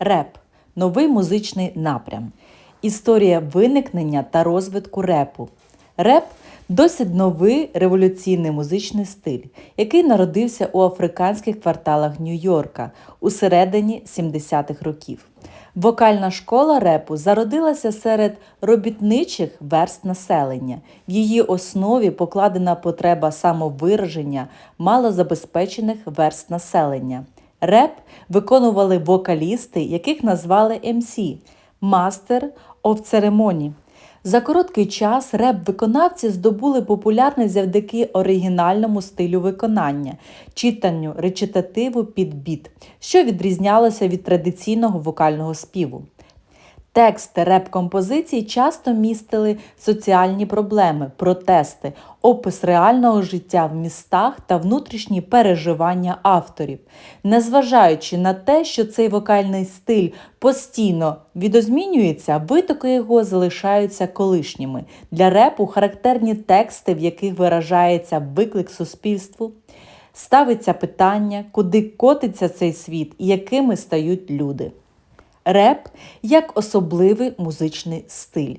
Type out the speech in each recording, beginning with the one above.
Реп новий музичний напрям. Історія виникнення та розвитку репу. Реп досить новий революційний музичний стиль, який народився у африканських кварталах Нью-Йорка у середині 70-х років. Вокальна школа репу зародилася серед робітничих верст населення. В її основі покладена потреба самовираження малозабезпечених верст населення. Реп виконували вокалісти, яких назвали MC – Master of Ceremony. За короткий час реп-виконавці здобули популярність завдяки оригінальному стилю виконання, читанню речитативу під біт, що відрізнялося від традиційного вокального співу. Тексти реп-композицій часто містили соціальні проблеми, протести, опис реального життя в містах та внутрішні переживання авторів. Незважаючи на те, що цей вокальний стиль постійно відозмінюється, витоки його залишаються колишніми. Для репу характерні тексти, в яких виражається виклик суспільству. Ставиться питання, куди котиться цей світ і якими стають люди реп як особливий музичний стиль.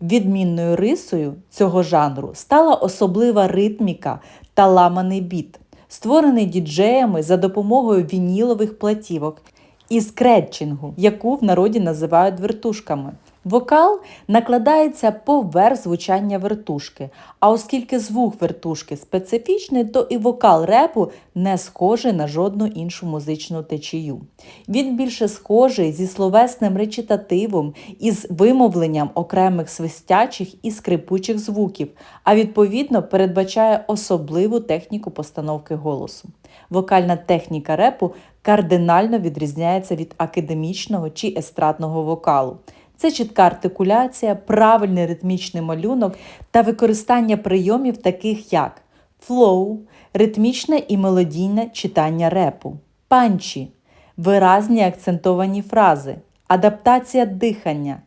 Відмінною рисою цього жанру стала особлива ритміка та ламаний біт, створений діджеями за допомогою вінілових платівок і скретчингу, яку в народі називають вертушками. Вокал накладається поверх звучання вертушки, а оскільки звук вертушки специфічний, то і вокал репу не схожий на жодну іншу музичну течію. Він більше схожий зі словесним речитативом із вимовленням окремих свистячих і скрипучих звуків, а відповідно передбачає особливу техніку постановки голосу. Вокальна техніка репу кардинально відрізняється від академічного чи естрадного вокалу. Це чітка артикуляція, правильний ритмічний малюнок та використання прийомів, таких як флоу, ритмічне і мелодійне читання репу, панчі, виразні акцентовані фрази, адаптація дихання,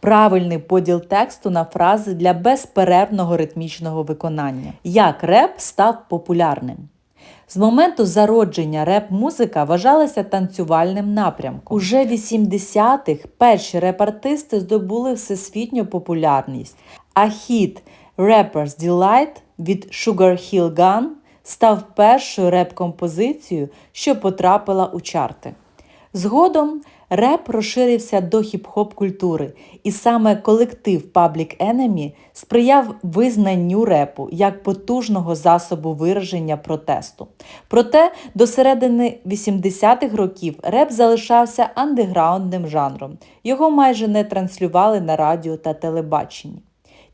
правильний поділ тексту на фрази для безперервного ритмічного виконання. Як реп став популярним? З моменту зародження реп-музика вважалася танцювальним напрямком. Уже в 80-х перші реп-артисти здобули всесвітню популярність, а хіт Rapper's Delight від Sugar Hill Gun став першою реп-композицією, що потрапила у чарти. Згодом реп розширився до хіп-хоп культури, і саме колектив Public Enemy сприяв визнанню репу як потужного засобу вираження протесту. Проте до середини 80-х років реп залишався андеграундним жанром. Його майже не транслювали на радіо та телебаченні.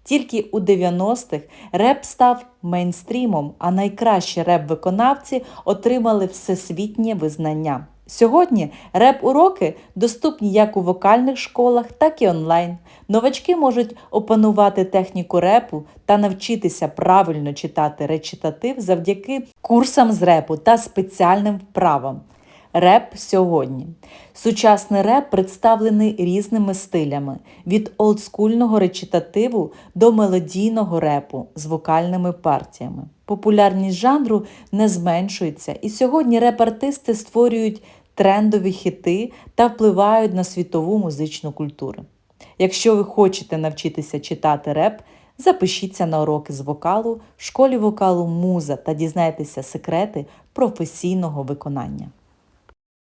Тільки у 90-х реп став мейнстрімом, а найкращі реп-виконавці отримали всесвітнє визнання. Сьогодні реп-уроки доступні як у вокальних школах, так і онлайн. Новачки можуть опанувати техніку репу та навчитися правильно читати речитатив завдяки курсам з репу та спеціальним вправам. Реп сьогодні. Сучасний реп представлений різними стилями: від олдскульного речитативу до мелодійного репу з вокальними партіями. Популярність жанру не зменшується, і сьогодні реп-артисти створюють трендові хіти та впливають на світову музичну культуру. Якщо ви хочете навчитися читати реп, запишіться на уроки з вокалу в школі вокалу Муза та дізнайтеся секрети професійного виконання.